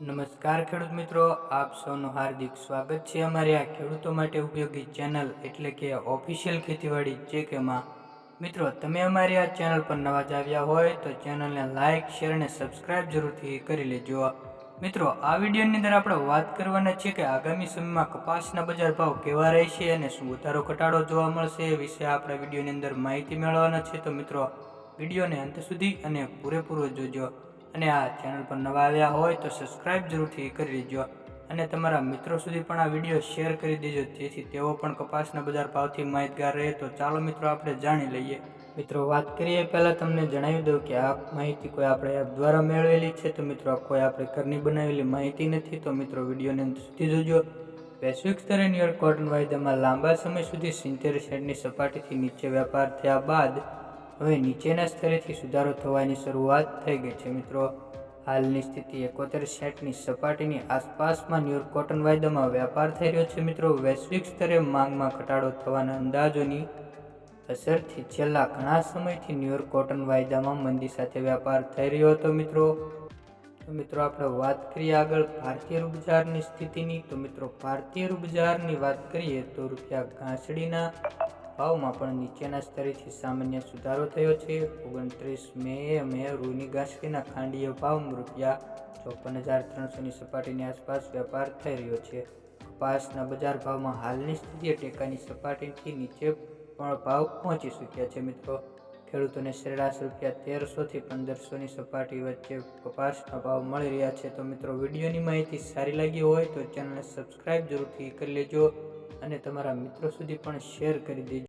નમસ્કાર ખેડૂત મિત્રો, આપ સૌનું હાર્દિક સ્વાગત છે અમારી આ ખેડૂતો માટે ઉપયોગી ચેનલ એટલે કે ઓફિશિયલ ખેતીવાડી ચેકેમાં. મિત્રો, તમે અમારી આ ચેનલ પર નવા જ આવ્યા હોય તો ચેનલને લાઇક શેર અને સબસ્ક્રાઇબ જરૂરથી કરી લેજો. મિત્રો, આ વિડીયોની અંદર આપણે વાત કરવાના છે કે આગામી સમયમાં કપાસના બજાર ભાવ કેવા રહેશે અને શું વધારો ઘટાડો જોવા મળશે એ વિશે આપણે વિડીયોની અંદર માહિતી મેળવવાના છે. તો મિત્રો, વિડીયોને અંત સુધી અને પૂરેપૂરો જોજો. અને આ ચેનલ પર નવા આવ્યા હોય તો સબસ્ક્રાઇબ જરૂરથી કરી લેજો અને તમારા મિત્રો સુધી પણ આ વીડિયો શેર કરી દેજો. જેથી તેઓ પણ કપાસના બજાર ભાવથી માહિતગાર રહે. તો ચાલો મિત્રો, આપણે જાણી લઈએ. મિત્રો, વાત કરીએ પહેલાં તમને જણાવી દઉં કે આ માહિતી કોઈ આપણે એપ દ્વારા મેળવેલી છે. તો મિત્રો કોઈ આપણે ઘરની બનાવેલી માહિતી નથી. તો મિત્રો, વિડીયોને અંત સુધી જોજો. વૈશ્વિક સ્તરે ન્યુયોર્ક કોટન વાયદામાં લાંબા સમય સુધી સિત્તેર સેન્ટની સપાટીથી નીચે વેપાર થયા બાદ હવે નીચેના સ્તરેથી સુધારો થવાની શરૂઆત થઈ ગઈ છે, મિત્રો. હાલની સ્થિતિ એકોતેર સેટની સપાટીની આસપાસમાં ન્યુયોર્ક કોટન વાયદામાં વેપાર થઈ રહ્યો છે, મિત્રો. વૈશ્વિક સ્તરે માંગમાં ઘટાડો થવાના અંદાજોની અસરથી છેલ્લા ઘણા સમયથી ન્યુયોર્ક કોટન વાયદામાં મંદી સાથે વેપાર થઈ રહ્યો હતો, મિત્રો. તો મિત્રો, આપણે વાત કરીએ આગળ ભારતીય રૂપજારની સ્થિતિની. તો મિત્રો, ભારતીય રૂપજારની વાત કરીએ તો રૂપિયા ઘાસડીના ભાવમાં પણ નીચેના સ્તરેથી સામાન્ય સુધારો થયો છે. ઓગણત્રીસ મે મે રૂની ઘાસકીના ખાંડીય ભાવ રૂપિયા ચોપન હજાર ત્રણસોની સપાટીની આસપાસ વેપાર થઈ રહ્યો છે. કપાસના બજાર ભાવમાં હાલની સ્થિતિએ ટેકાની સપાટીથી નીચે પણ ભાવ પહોંચી ચૂક્યા છે મિત્રો. ખેડૂતોને સરેરાશ રૂપિયા તેરસોથી પંદરસોની સપાટી વચ્ચે કપાસના ભાવ મળી રહ્યા છે. તો મિત્રો, વિડીયોની માહિતી સારી લાગી હોય તો ચેનલને સબસ્ક્રાઈબ જરૂરથી કરી લેજો અને તમારા મિત્રો સુધી પણ શેર કરી દેજો.